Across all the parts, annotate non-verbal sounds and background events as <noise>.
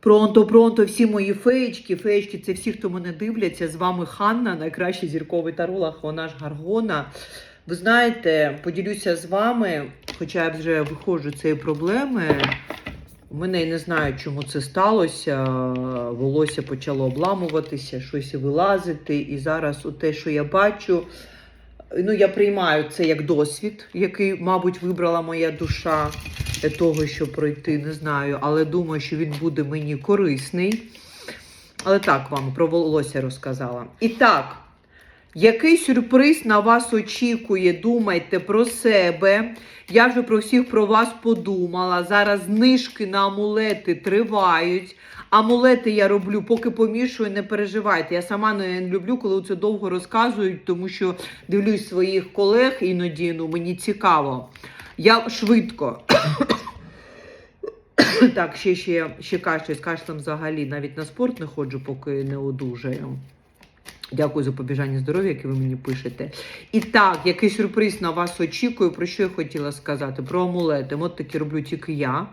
Пронто, пронто, всі мої феєчки, феєчки, це всі, хто мене дивляться. З вами Ханна, найкращий зірковий таролог, вона ж Гаргона. Ви знаєте, поділюся з вами, хоча я вже виходжу з цієї проблеми. У мене я не знаю, чому це сталося. Волосся почало обламуватися, щось вилазити. І зараз у те, що я бачу, ну я приймаю це як досвід, який, мабуть, вибрала моя душа для того, щоб пройти, не знаю, але думаю, що він буде мені корисний. Але так вам про волосся розказала. І так, який сюрприз на вас очікує? Думайте про себе. Я вже про всіх про вас подумала. Зараз знижки на амулети тривають. Амулети я роблю, поки помішую, не переживайте. Я сама не люблю, коли це довго розказують, тому що дивлюсь своїх колег іноді, ну мені цікаво. Я швидко. <coughs> так, ще, ще, ще кашель з кашлем взагалі навіть на спорт не ходжу, поки не одужаю. Дякую за побіжання здоров'я, яке ви мені пишете. І так, який сюрприз на вас очікує, про що я хотіла сказати? Про амулети. От такі роблю тільки я.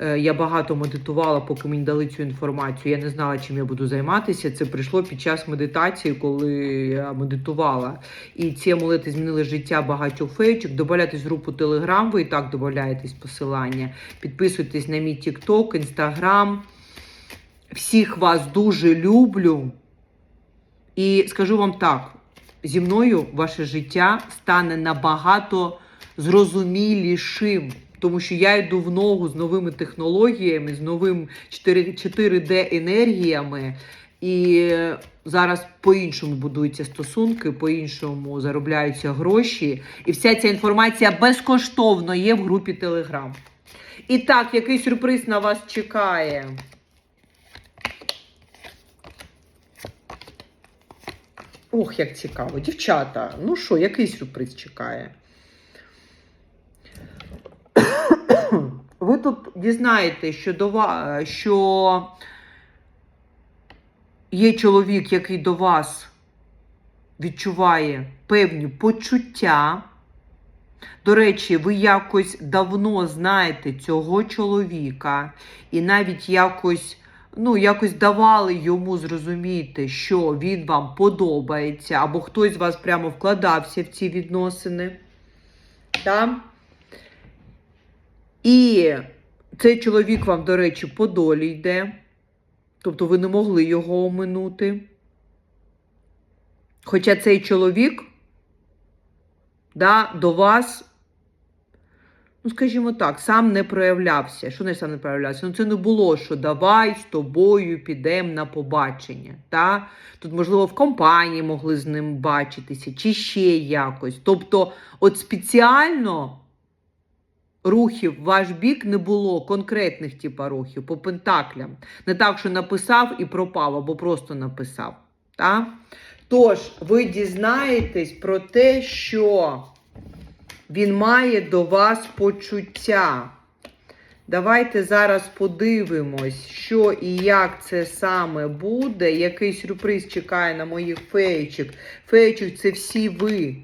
Е, Я багато медитувала, поки мені дали цю інформацію. Я не знала, чим я буду займатися. Це прийшло під час медитації, коли я медитувала. І ці амулети змінили життя багатьох феєчок. Добавляйтесь в групу Telegram, ви і так додаєтесь посилання. Підписуйтесь на мій TikTok, Instagram. Всіх вас дуже люблю. І скажу вам так: зі мною ваше життя стане набагато зрозумілішим, тому що я йду в ногу з новими технологіями, з новим 4D енергіями. І зараз по-іншому будуються стосунки, по-іншому заробляються гроші. І вся ця інформація безкоштовно є в групі Telegram. І так, який сюрприз на вас чекає? Ох, як цікаво. Дівчата, ну що, який сюрприз чекає? Ви тут дізнаєтесь, що, до вас, що є чоловік, який до вас відчуває певні почуття. До речі, ви якось давно знаєте цього чоловіка, і навіть якось ну, якось давали йому зрозуміти, що він вам подобається, або хтось з вас прямо вкладався в ці відносини. Так? І цей чоловік вам, до речі, по долі йде. Тобто ви не могли його оминути. Хоча цей чоловік да, до вас ну, скажімо так, сам не проявлявся. Що не сам не проявлявся? Ну, це не було, що давай з тобою підемо на побачення. Та? Тут, можливо, в компанії могли з ним бачитися, чи ще якось. Тобто, от спеціально рухів в ваш бік не було, конкретних типа рухів по пентаклям. Не так, що написав і пропав, або просто написав. Та? Тож, ви дізнаєтесь про те, що він має до вас почуття. Давайте зараз подивимось, що і як це саме буде. Який сюрприз чекає на моїх феєчок. Феєчок це всі ви,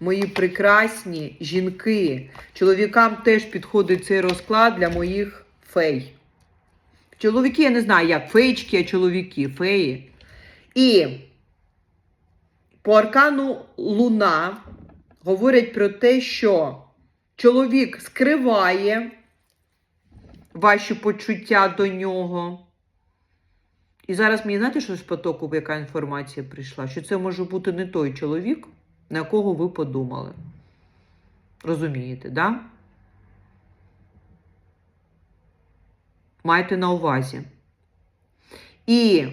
мої прекрасні жінки. Чоловікам теж підходить цей розклад для моїх фей. Чоловіки, я не знаю, як феєчки, а чоловіки, феї. І по аркану Луна говорять про те, що чоловік скриває ваші почуття до нього. І зараз мені знаєте, що з потоку, яка інформація прийшла? Що це може бути не той чоловік, на якого ви подумали. Розумієте, да? Майте на увазі. І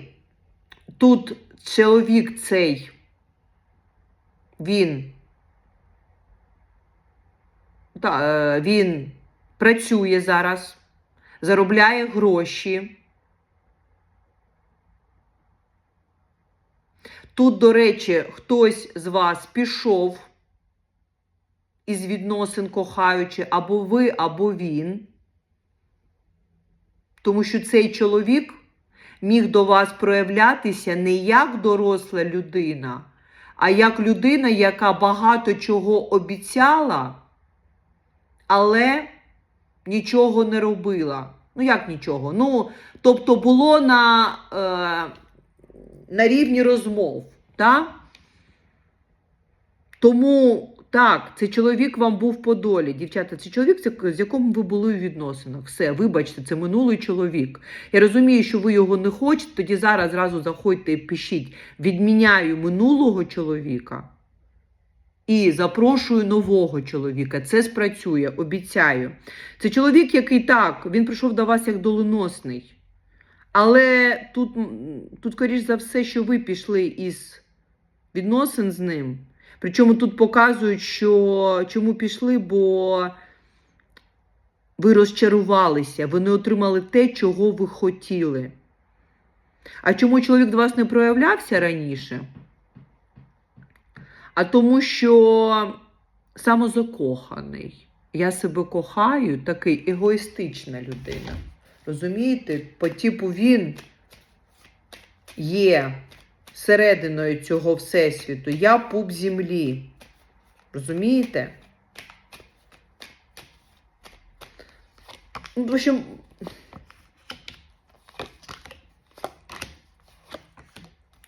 тут чоловік цей, він та, е, він працює зараз, заробляє гроші. Тут, до речі, хтось з вас пішов із відносин кохаючи, або ви, або він. Тому що цей чоловік міг до вас проявлятися не як доросла людина, а як людина, яка багато чого обіцяла але нічого не робила. Ну, як нічого? Ну, тобто було на, е, на рівні розмов. Так? Тому так, цей чоловік вам був по долі. Дівчата, це чоловік, з яким ви були у відносинах. Все, вибачте, це минулий чоловік. Я розумію, що ви його не хочете, тоді зараз зразу заходьте і пишіть. Відміняю минулого чоловіка і запрошую нового чоловіка. Це спрацює, обіцяю. Це чоловік, який так, він прийшов до вас як доленосний. Але тут, тут, скоріш за все, що ви пішли із відносин з ним. Причому тут показують, що чому пішли, бо ви розчарувалися, ви не отримали те, чого ви хотіли. А чому чоловік до вас не проявлявся раніше? А тому, що самозакоханий. Я себе кохаю, такий егоїстична людина. Розумієте? По типу він є серединою цього всесвіту. Я пуп землі. Розумієте? Ну, В общем,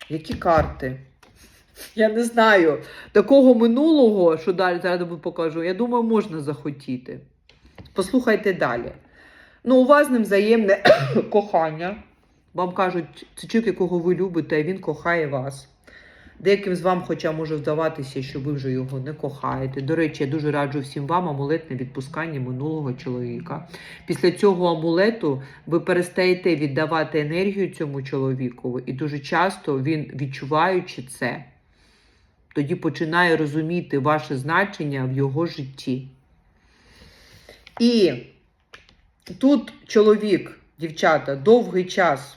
які карти? Я не знаю. Такого минулого, що далі зараз покажу, я думаю, можна захотіти. Послухайте далі. Ну, у вас з ним взаємне <coughs> кохання. Вам кажуть, це чоловік, якого ви любите, а він кохає вас. Деяким з вам, хоча може здаватися, що ви вже його не кохаєте. До речі, я дуже раджу всім вам амулетне відпускання минулого чоловіка. Після цього амулету ви перестаєте віддавати енергію цьому чоловіку, і дуже часто він, відчуваючи це, тоді починає розуміти ваше значення в його житті. І тут чоловік, дівчата, довгий час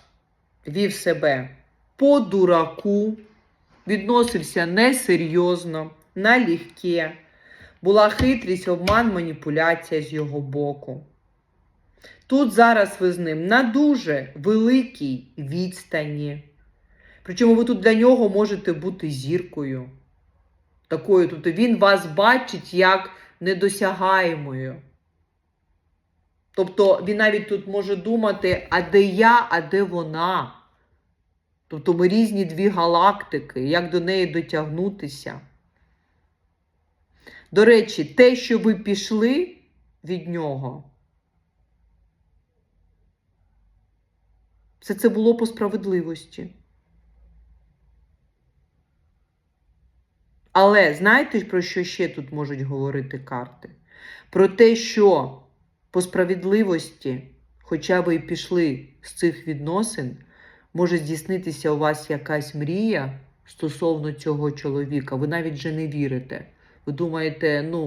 вів себе по дураку, відносився несерйозно, налегке, була хитрість, обман, маніпуляція з його боку. Тут зараз ви з ним на дуже великій відстані. Причому ви тут для нього можете бути зіркою. Такою, тобто він вас бачить як недосягаємою. Тобто він навіть тут може думати, а де я, а де вона. Тобто ми різні дві галактики, як до неї дотягнутися. До речі, те, що ви пішли від нього, все це було по справедливості. Але знаєте, про що ще тут можуть говорити карти? Про те, що по справедливості, хоча ви і пішли з цих відносин, може здійснитися у вас якась мрія стосовно цього чоловіка. Ви навіть вже не вірите. Ви думаєте, ну,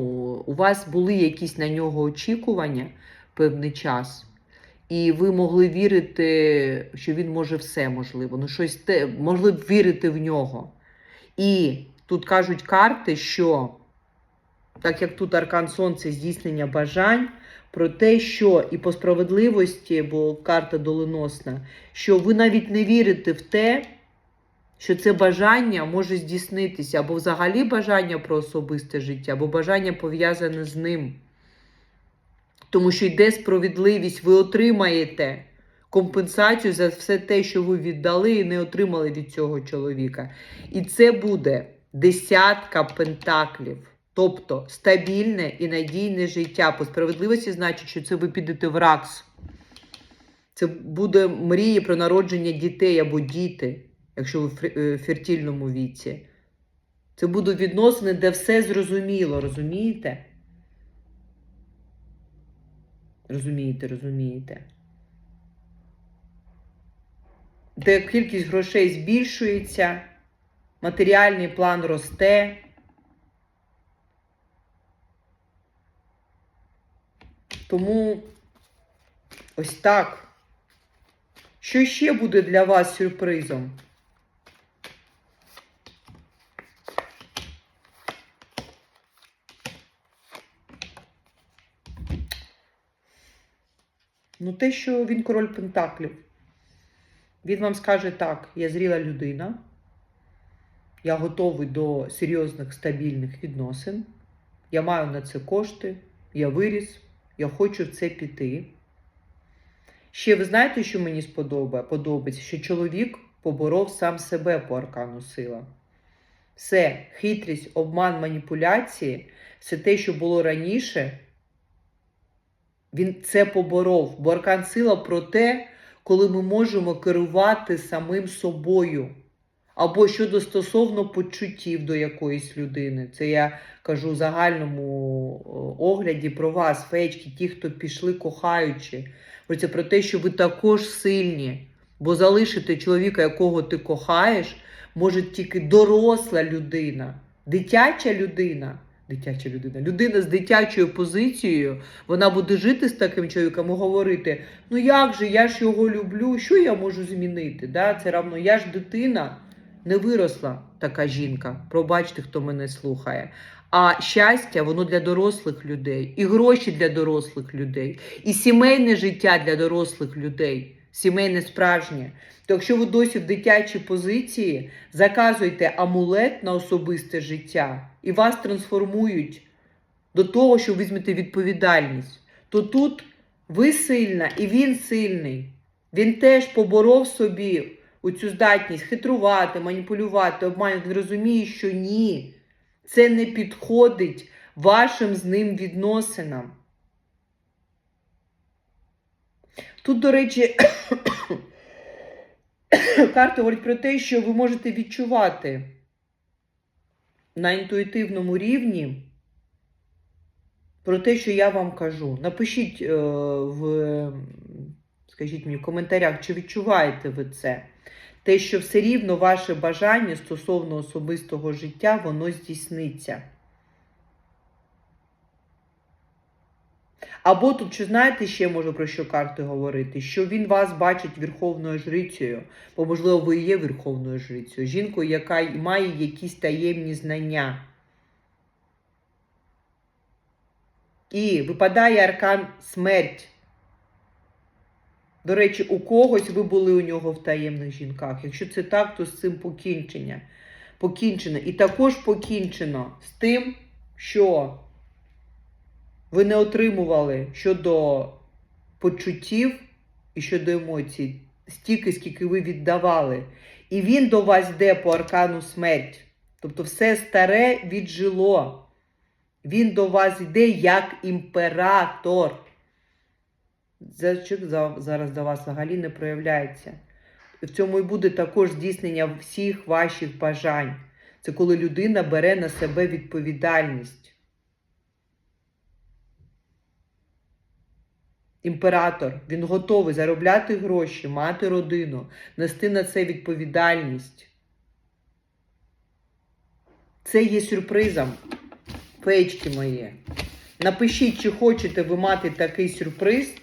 у вас були якісь на нього очікування певний час, і ви могли вірити, що він може все можливо. Ну, щось те, могли б вірити в нього. І тут кажуть карти, що, так як тут аркан Сонце здійснення бажань, про те, що і по справедливості, бо карта доленосна, що ви навіть не вірите в те, що це бажання може здійснитися, або взагалі бажання про особисте життя, або бажання пов'язане з ним. Тому що йде справедливість, ви отримаєте компенсацію за все те, що ви віддали і не отримали від цього чоловіка. І це буде десятка пентаклів. Тобто стабільне і надійне життя. По справедливості значить, що це ви підете в РАКС. Це буде мрії про народження дітей або діти, якщо ви в е, фертильному віці. Це будуть відносини, де все зрозуміло, розумієте? Розумієте, розумієте. Де кількість грошей збільшується, матеріальний план росте. Тому ось так. Що ще буде для вас сюрпризом? Ну, те, що він король Пентаклів. Він вам скаже так: я зріла людина, я готовий до серйозних стабільних відносин, я маю на це кошти, я виріс, я хочу в це піти. Ще ви знаєте, що мені сподобає, подобається? Що чоловік поборов сам себе по аркану сила. Все, хитрість, обман, маніпуляції, все те, що було раніше, він це поборов. Бо аркан сила про те, коли ми можемо керувати самим собою. Або щодо стосовно почуттів до якоїсь людини. Це я кажу в загальному огляді про вас, феєчки, ті, хто пішли кохаючи. Це про те, що ви також сильні, бо залишити чоловіка, якого ти кохаєш, може тільки доросла людина, дитяча людина. Дитяча людина, людина з дитячою позицією, вона буде жити з таким чоловіком і говорити: ну як же, я ж його люблю, що я можу змінити? Да? Це равно, я ж дитина, не виросла така жінка. Пробачте, хто мене слухає. А щастя, воно для дорослих людей, і гроші для дорослих людей, і сімейне життя для дорослих людей, сімейне справжнє. То якщо ви досі в дитячій позиції, заказуйте амулет на особисте життя і вас трансформують до того, що візьмете відповідальність, то тут ви сильна і він сильний. Він теж поборов собі оцю здатність хитрувати, маніпулювати, обманювати. Він розуміє, що ні, це не підходить вашим з ним відносинам. Тут, до речі, <coughs> карти говорять про те, що ви можете відчувати на інтуїтивному рівні про те, що я вам кажу. Напишіть е, в, скажіть мені, в коментарях, чи відчуваєте ви це. Те, що все рівно ваше бажання стосовно особистого життя, воно здійсниться. Або тут, чи знаєте, ще можу про що карти говорити? Що він вас бачить верховною жрицею, бо, можливо, ви є верховною жрицею, жінкою, яка має якісь таємні знання. І випадає аркан смерть. До речі, у когось ви були у нього в таємних жінках. Якщо це так, то з цим покінчення. Покінчено. І також покінчено з тим, що ви не отримували щодо почуттів і щодо емоцій, стільки, скільки ви віддавали. І він до вас йде по аркану смерть. Тобто все старе віджило. Він до вас йде як імператор. Зачек зараз до вас взагалі не проявляється. В цьому і буде також здійснення всіх ваших бажань. Це коли людина бере на себе відповідальність. Імператор, він готовий заробляти гроші, мати родину, нести на це відповідальність. Це є сюрпризом, феєчки мої. Напишіть, чи хочете ви мати такий сюрприз,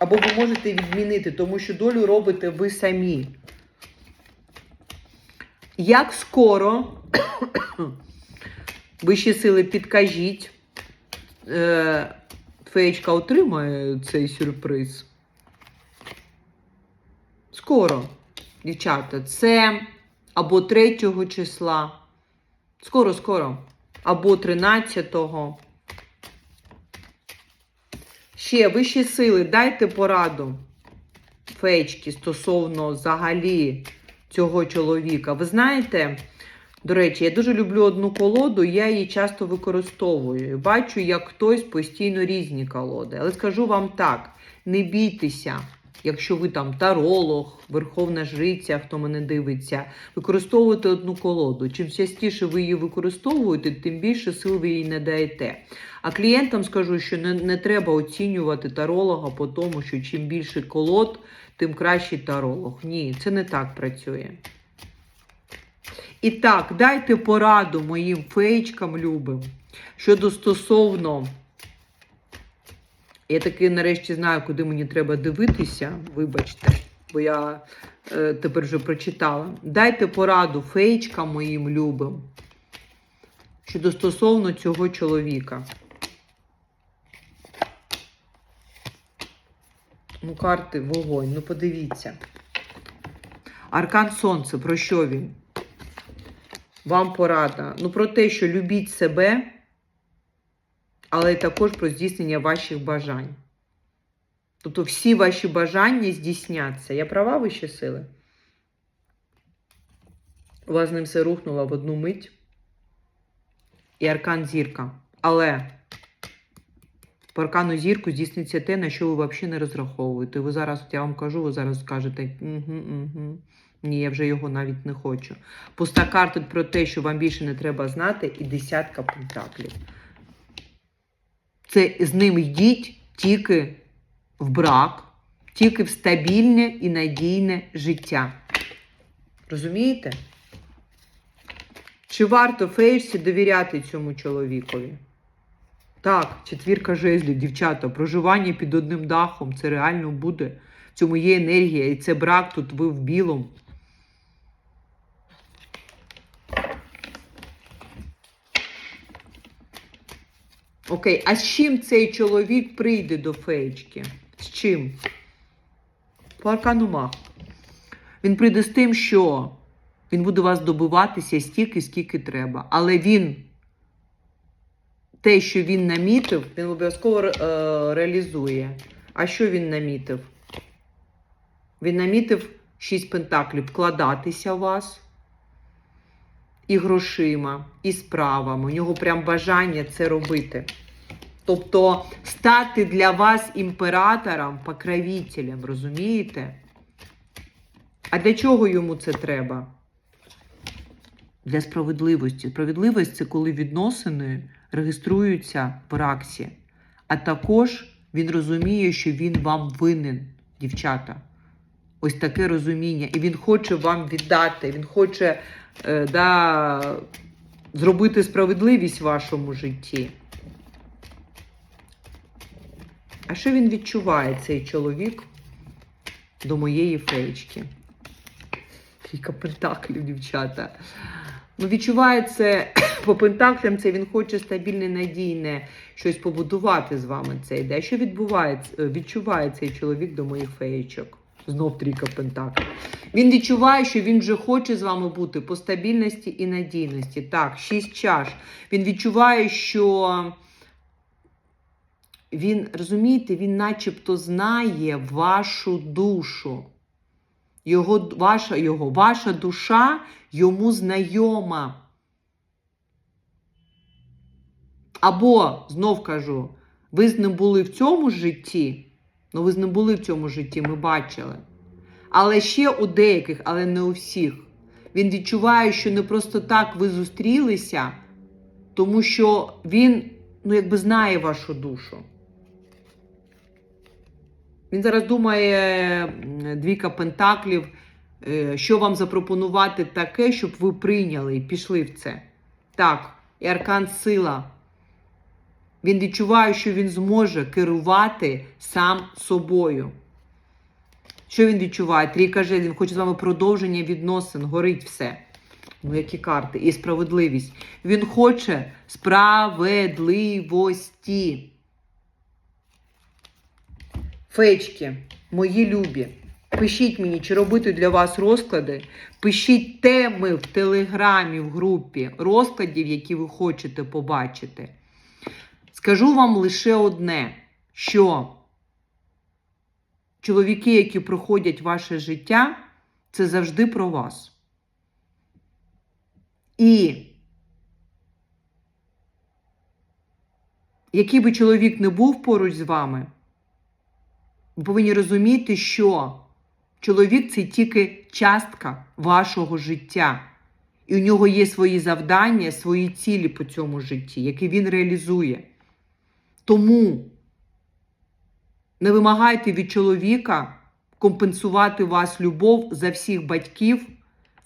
або ви можете відмінити, тому що долю робите ви самі. Як скоро <coughs> вищі сили підкажіть, е, феєчка отримає цей сюрприз? Скоро, дівчата, це або 3 числа. Скоро, скоро. Або 13-го. Ще вищі сили, дайте пораду феєчки стосовно взагалі цього чоловіка. Ви знаєте, до речі, я дуже люблю одну колоду, я її часто використовую. Бачу, як хтось постійно різні колоди. Але скажу вам так: не бійтеся, якщо ви там таролог, верховна жриця, хто мене дивиться, використовуйте одну колоду. Чим частіше ви її використовуєте, тим більше сил ви їй не даєте. А клієнтам скажу, що не, не треба оцінювати таролога по тому, що чим більше колод, тим кращий таролог. Ні, це не так працює. І так, дайте пораду моїм феєчкам любим щодо стосовно. Я таки нарешті знаю, куди мені треба дивитися. Вибачте, бо я е, тепер вже прочитала. Дайте пораду феєчкам моїм любим щодо стосовно цього чоловіка. Ну, карти вогонь, ну подивіться. Аркан Сонце, про що він? Вам порада. Ну, про те, що любіть себе, але також про здійснення ваших бажань. Тобто всі ваші бажання здійсняться. Я права вищі сили? У вас з ним все рухнуло в одну мить. І аркан зірка. Але по аркану зірку здійсниться те, на що ви взагалі не розраховуєте. Ви зараз, я вам кажу, ви зараз скажете, угу, угу. ні, я вже його навіть не хочу. Пуста карта про те, що вам більше не треба знати, і десятка пентаклів. Це з ним йдіть тільки в брак, тільки в стабільне і надійне життя. Розумієте? Чи варто фейсі довіряти цьому чоловікові? Так, четвірка жезлів, дівчата, проживання під одним дахом це реально буде. В цьому є енергія, і це брак тут ви в білому. Окей, а з чим цей чоловік прийде до феєчки? З чим? По аркану. Він прийде з тим, що він буде вас добиватися стільки, скільки треба. Але він, те, що він намітив, він обов'язково е, реалізує. А що він намітив? Він намітив шість пентаклів вкладатися в вас і грошима, і справами. У нього прям бажання це робити. Тобто стати для вас імператором, покровителем, розумієте? А для чого йому це треба? Для справедливості. Справедливість це коли відносини реєструються в раксі. А також він розуміє, що він вам винен, дівчата. Ось таке розуміння. І він хоче вам віддати, він хоче да, зробити справедливість в вашому житті. А що він відчуває, цей чоловік, до моєї феєчки? Кілька пентаклів, дівчата. Ну, відчуває це <coughs> по пентаклям, це він хоче стабільне, надійне щось побудувати з вами. Це йде. Що відбувається, е, відчуває цей чоловік до моїх феєчок? Знов трійка пентаклів. Він відчуває, що він вже хоче з вами бути по стабільності і надійності. Так, шість чаш. Він відчуває, що він, розумієте, він начебто знає вашу душу. Його, ваша, його, ваша душа йому знайома. Або, знов кажу, ви з ним були в цьому житті, ну ви з ним були в цьому житті, ми бачили. Але ще у деяких, але не у всіх. Він відчуває, що не просто так ви зустрілися, тому що він, ну, якби знає вашу душу. Він зараз думає, м, двійка пентаклів, е, що вам запропонувати таке, щоб ви прийняли і пішли в це. Так, і аркан сила. Він відчуває, що він зможе керувати сам собою. Що він відчуває? Трійка жезлів, він хоче з вами продовження відносин, горить все. Ну, які карти? І справедливість. Він хоче справедливості. Фечки, мої любі, пишіть мені, чи робити для вас розклади. Пишіть теми в телеграмі, в групі розкладів, які ви хочете побачити. Скажу вам лише одне, що чоловіки, які проходять ваше життя, це завжди про вас. І який би чоловік не був поруч з вами, ви повинні розуміти, що чоловік це тільки частка вашого життя. І у нього є свої завдання, свої цілі по цьому житті, які він реалізує. Тому не вимагайте від чоловіка компенсувати вас любов за всіх батьків,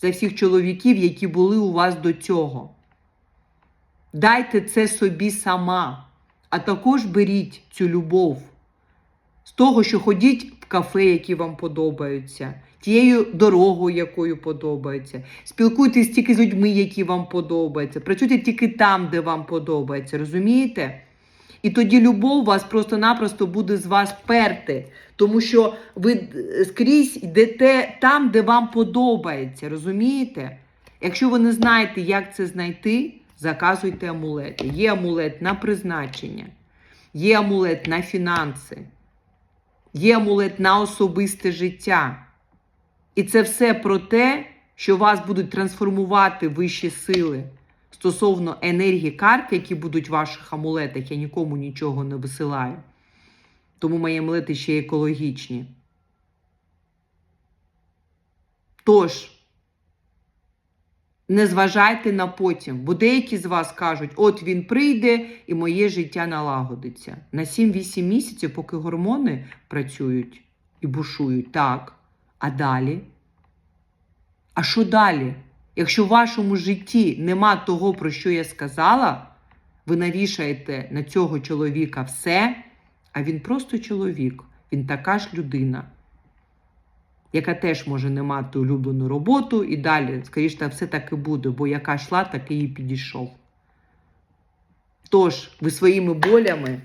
за всіх чоловіків, які були у вас до цього. Дайте це собі сама, а також беріть цю любов з того, що ходіть в кафе, які вам подобаються, тією дорогою, якою подобається. Спілкуйтесь тільки з людьми, які вам подобаються. Працюйте тільки там, де вам подобається. Розумієте? І тоді любов вас просто-напросто буде з вас перти, тому що ви скрізь йдете там, де вам подобається. Розумієте? Якщо ви не знаєте, як це знайти, заказуйте амулети. Є амулет на призначення, є амулет на фінанси. є амулет на особисте життя. І це все про те, що вас будуть трансформувати вищі сили стосовно енергії карт, які будуть в ваших амулетах. Я нікому нічого не висилаю. Тому мої амулети ще екологічні. Тож, не зважайте на потім, бо деякі з вас кажуть, от він прийде і моє життя налагодиться. На 7-8 місяців, поки гормони працюють і бушують, так. А далі? А що далі? Якщо в вашому житті нема того, про що я сказала, ви навішаєте на цього чоловіка все, а він просто чоловік, він така ж людина яка теж може не мати улюблену роботу, і далі, скоріш та все так і буде, бо яка йшла, так і підійшов. Тож, ви своїми болями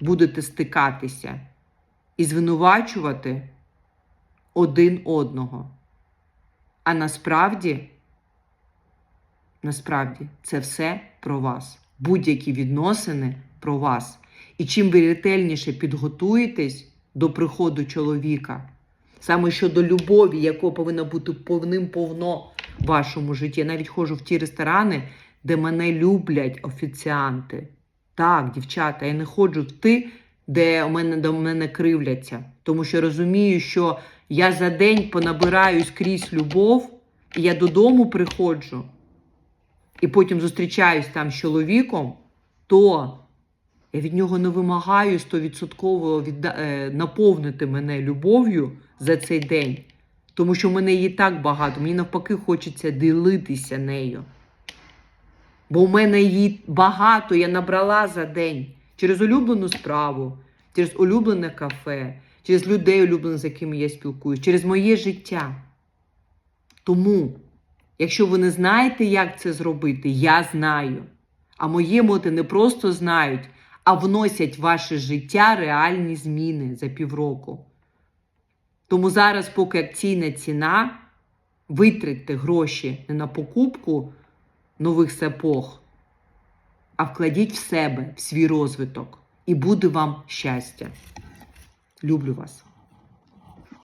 будете стикатися і звинувачувати один одного. А насправді, насправді, це все про вас. Будь-які відносини про вас. І чим ви ретельніше підготуєтесь до приходу чоловіка, саме щодо любові, якого повинно бути повним-повно в вашому житті. Я навіть ходжу в ті ресторани, де мене люблять офіціанти. Так, дівчата, я не ходжу в ті, де у мене, до мене кривляться. Тому що розумію, що я за день понабираю скрізь любов, і я додому приходжу, і потім зустрічаюсь там з чоловіком, то я від нього не вимагаю стовідсотково відда... е, наповнити мене любов'ю за цей день. Тому що в мене її так багато, мені навпаки хочеться ділитися нею. Бо в мене її багато, я набрала за день через улюблену справу, через улюблене кафе, через людей улюблених, з якими я спілкуюсь, через моє життя. Тому, якщо ви не знаєте, як це зробити, я знаю. А мої моти не просто знають, а вносять в ваше життя реальні зміни за півроку. Тому зараз, поки акційна ціна, витратьте гроші не на покупку нових сапог, а вкладіть в себе, в свій розвиток, і буде вам щастя. Люблю вас.